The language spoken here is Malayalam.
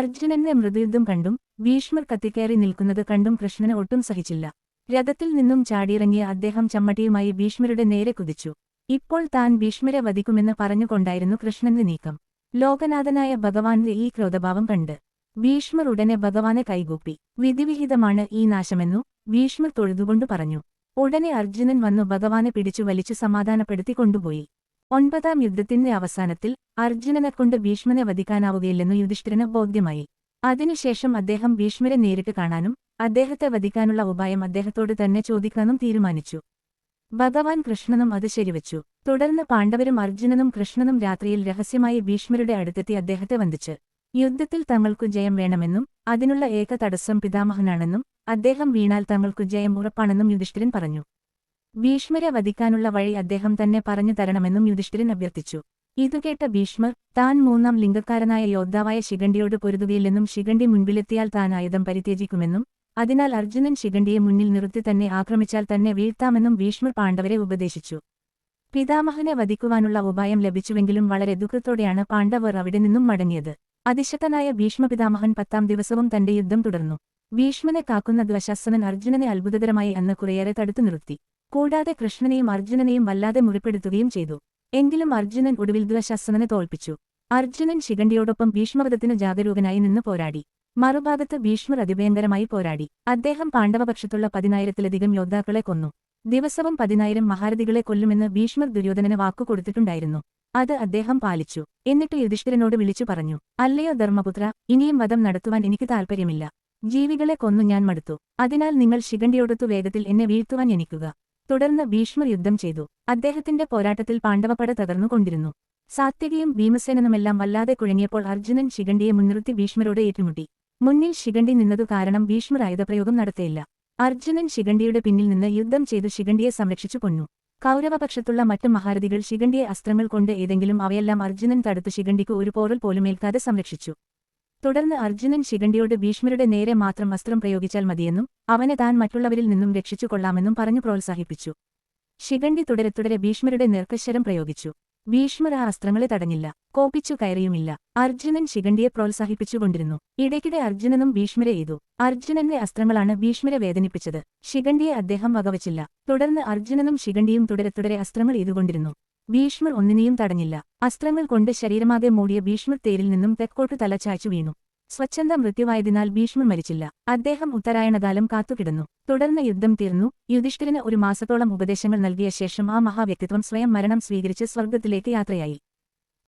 അർജുനന്റെ മൃതയുദ്ധം കണ്ടും ഭീഷ്മർ കത്തിക്കയറി നിൽക്കുന്നത് കണ്ടും കൃഷ്ണന് ഒട്ടും സഹിച്ചില്ല. രഥത്തിൽ നിന്നും ചാടിയിറങ്ങിയ അദ്ദേഹം ചമ്മട്ടിയുമായി ഭീഷ്മരുടെ നേരെ കുതിച്ചു. ഇപ്പോൾ താൻ ഭീഷ്മരെ വധിക്കുമെന്ന് പറഞ്ഞുകൊണ്ടായിരുന്നു കൃഷ്ണന്റെ നീക്കം. ലോകനാഥനായ ഭഗവാന്റെ ഈ ക്രോധഭാവം കണ്ട് ഭീഷ്മർ ഉടനെ ഭഗവാനെ കൈകൂപ്പി. വിധിവിഹിതമാണ് ഈ നാശമെന്നു ഭീഷ്മർ തൊഴുതുകൊണ്ടു പറഞ്ഞു. ഉടനെ അർജുനൻ വന്നു ഭഗവാനെ പിടിച്ചു വലിച്ചു സമാധാനപ്പെടുത്തി കൊണ്ടുപോയി. ഒൻപതാം യുദ്ധത്തിന്റെ അവസാനത്തിൽ അർജുനനെക്കൊണ്ട് ഭീഷ്മനെ വധിക്കാനാവുകയില്ലെന്നു യുധിഷ്ഠിരന് ബോധ്യമായി. അതിനുശേഷം അദ്ദേഹം ഭീഷ്മരെ നേരിട്ട് കാണാനും അദ്ദേഹത്തെ വധിക്കാനുള്ള ഉപായം അദ്ദേഹത്തോട് തന്നെ ചോദിക്കാനും തീരുമാനിച്ചു. ഭഗവാൻ കൃഷ്ണനും അത് ശരിവച്ചു. തുടർന്ന് പാണ്ഡവരും അർജുനനും കൃഷ്ണനും രാത്രിയിൽ രഹസ്യമായി ഭീഷ്മരുടെ അടുത്തെത്തി അദ്ദേഹത്തെ വന്ദിച്ച്. യുദ്ധത്തിൽ തങ്ങൾക്കു ജയം വേണമെന്നും അതിനുള്ള ഏക തടസ്സം പിതാമഹനാണെന്നും അദ്ദേഹം വീണാൽ തങ്ങൾക്കു ജയം ഉറപ്പാണെന്നും യുധിഷ്ഠിരൻ പറഞ്ഞു. ഭീഷ്മരെ വധിക്കാനുള്ള വഴി അദ്ദേഹം തന്നെ പറഞ്ഞു തരണമെന്നും യുധിഷ്ഠിരൻ അഭ്യർത്ഥിച്ചു. ഇതുകേട്ട ഭീഷ്മർ താൻ മൂന്നാം ലിംഗക്കാരനായ യോദ്ധാവായ ശിഖണ്ഡിയോട് പൊരുതുകയില്ലെന്നും ശിഖണ്ഡി മുൻപിലെത്തിയാൽ താൻ ആയുധം പരിത്യജിക്കുമെന്നും അതിനാൽ അർജുനൻ ശിഖണ്ഡിയെ മുന്നിൽ നിർത്തി തന്നെ ആക്രമിച്ചാൽ തന്നെ വീഴ്ത്താമെന്നും ഭീഷ്മർ പാണ്ഡവരെ ഉപദേശിച്ചു. പിതാമഹനെ വധിക്കുവാനുള്ള ഉപായം ലഭിച്ചുവെങ്കിലും വളരെ ദുഃഖത്തോടെയാണ് പാണ്ഡവർ അവിടെ നിന്നും മടങ്ങിയത്. അതിശക്തനായ ഭീഷ്മ പിതാമഹൻ പത്താം ദിവസവും തന്റെ യുദ്ധം തുടർന്നു. ഭീഷ്മനെ കാക്കുന്ന ദ്വശാസനൻ അർജുനനെ അത്ഭുതകരമായി അന്ന് കുറേയേറെ തടുത്തു നിർത്തി. കൂടാതെ കൃഷ്ണനെയും അർജുനനെയും വല്ലാതെ മുറിപ്പെടുത്തുകയും ചെയ്തു. എങ്കിലും അർജുനൻ ഒടുവിൽ ദ്വശാസനനെ തോൽപ്പിച്ചു. അർജുനൻ ശിഖണ്ഡിയോടൊപ്പം ഭീഷ്മവധത്തിന് ജാഗരൂകനായി നിന്ന് പോരാടി. മറുഭാഗത്ത് ഭീഷ്മർ അതിഭയങ്കരമായി പോരാടി. അദ്ദേഹം പാണ്ഡവപക്ഷത്തുള്ള പതിനായിരത്തിലധികം യോദ്ധാക്കളെ കൊന്നു. ദിവസവും പതിനായിരം മഹാരഥികളെ കൊല്ലുമെന്ന് ഭീഷ്മർ ദുര്യോധനന് വാക്കുകൊടുത്തിട്ടുണ്ടായിരുന്നു. അത് അദ്ദേഹം പാലിച്ചു. എന്നിട്ട് യുധിഷ്ഠിരനോട് വിളിച്ചു പറഞ്ഞു അല്ലയോ ധർമ്മപുത്ര ഇനിയും വധം നടത്തുവാൻ എനിക്ക് താൽപ്പര്യമില്ല. ജീവികളെ കൊന്നു ഞാൻ മടുത്തു. അതിനാൽ നിങ്ങൾ ശിഖണ്ഡിയോടൊത്തു വേഗത്തിൽ എന്നെ വീഴ്ത്തുവാൻ എനിക്കുക. തുടർന്ന് ഭീഷ്മർ യുദ്ധം ചെയ്തു. അദ്ദേഹത്തിന്റെ പോരാട്ടത്തിൽ പാണ്ഡവപട തകർന്നുകൊണ്ടിരുന്നു. സാത്യകിയും ഭീമസേനനുമെല്ലാം വല്ലാതെ കുഴങ്ങിയപ്പോൾ അർജുനൻ ശിഖണ്ഡിയെ മുൻനിർത്തി ഭീഷ്മരോട് ഏറ്റുമുട്ടി. മുന്നിൽ ശിഖണ്ഡി നിന്നതു കാരണം ഭീഷ്മർ ആയുധപ്രയോഗം നടത്തിയില്ല. അർജുനൻ ശിഖണ്ഡിയുടെ പിന്നിൽ നിന്ന് യുദ്ധം ചെയ്തു ശിഖണ്ഡിയെ സംരക്ഷിച്ചു കൊന്നു. കൗരവപക്ഷത്തുള്ള മറ്റു മഹാരഥികൾ ശിഖണ്ഡിയെ അസ്ത്രങ്ങൾ കൊണ്ട് ഏതെങ്കിലും അവയെല്ലാം അർജുനൻ തടുത്തു ശിഖണ്ഡിക്ക് ഒരു പോറൽ പോലും ഏൽക്കാതെ സംരക്ഷിച്ചു. തുടർന്ന് അർജുനൻ ശിഖണ്ഡിയോട് ഭീഷ്മരുടെ നേരെ മാത്രം അസ്ത്രം പ്രയോഗിച്ചാൽ മതിയെന്നും അവനെ താൻ മറ്റുള്ളവരിൽ നിന്നും രക്ഷിച്ചു കൊള്ളാമെന്നും പറഞ്ഞു പ്രോത്സാഹിപ്പിച്ചു. ശിഖണ്ഡി തുടരെ തുടരെ ഭീഷ്മരുടെ നേർക്കശ്വരം പ്രയോഗിച്ചു. ഭീഷ്മർ ആ അസ്ത്രങ്ങളെ തടഞ്ഞില്ല. കോപിച്ചു കയറിയുമില്ല. അർജുനൻ ശിഖണ്ഡിയെ പ്രോത്സാഹിപ്പിച്ചുകൊണ്ടിരുന്നു. ഇടയ്ക്കിടെ അർജുനനും ഭീഷ്മരെ എയ്തു. അർജുനന്റെ അസ്ത്രങ്ങളാണ് ഭീഷ്മരെ വേദനിപ്പിച്ചത്. ശിഖണ്ഡിയെ അദ്ദേഹം വകവച്ചില്ല. തുടർന്ന് അർജുനനും ശിഖണ്ഡിയും തുടരെ തുടരെ അസ്ത്രങ്ങൾ എയ്തുകൊണ്ടിരുന്നു. ഭീഷ്മർ ഒന്നിനെയും തടഞ്ഞില്ല. അസ്ത്രങ്ങൾ കൊണ്ട് ശരീരമാകെ മൂടിയ ഭീഷ്മർ തേരിൽ നിന്നും തെക്കോട്ട് തലച്ചാച്ചു വീണു. സ്വച്ഛന്ത മൃത്യുവായതിനാൽ ഭീഷ്മർ മരിച്ചില്ല. അദ്ദേഹം ഉത്തരായണകാലം കാത്തുകിടന്നു. തുടർന്ന് യുദ്ധം തീർന്നു. യുധിഷ്ഠിരന് ഒരു മാസത്തോളം ഉപദേശങ്ങൾ നൽകിയ ശേഷം ആ മഹാവ്യക്തിത്വം സ്വയം മരണം സ്വീകരിച്ച് സ്വർഗത്തിലേക്ക് യാത്രയായി.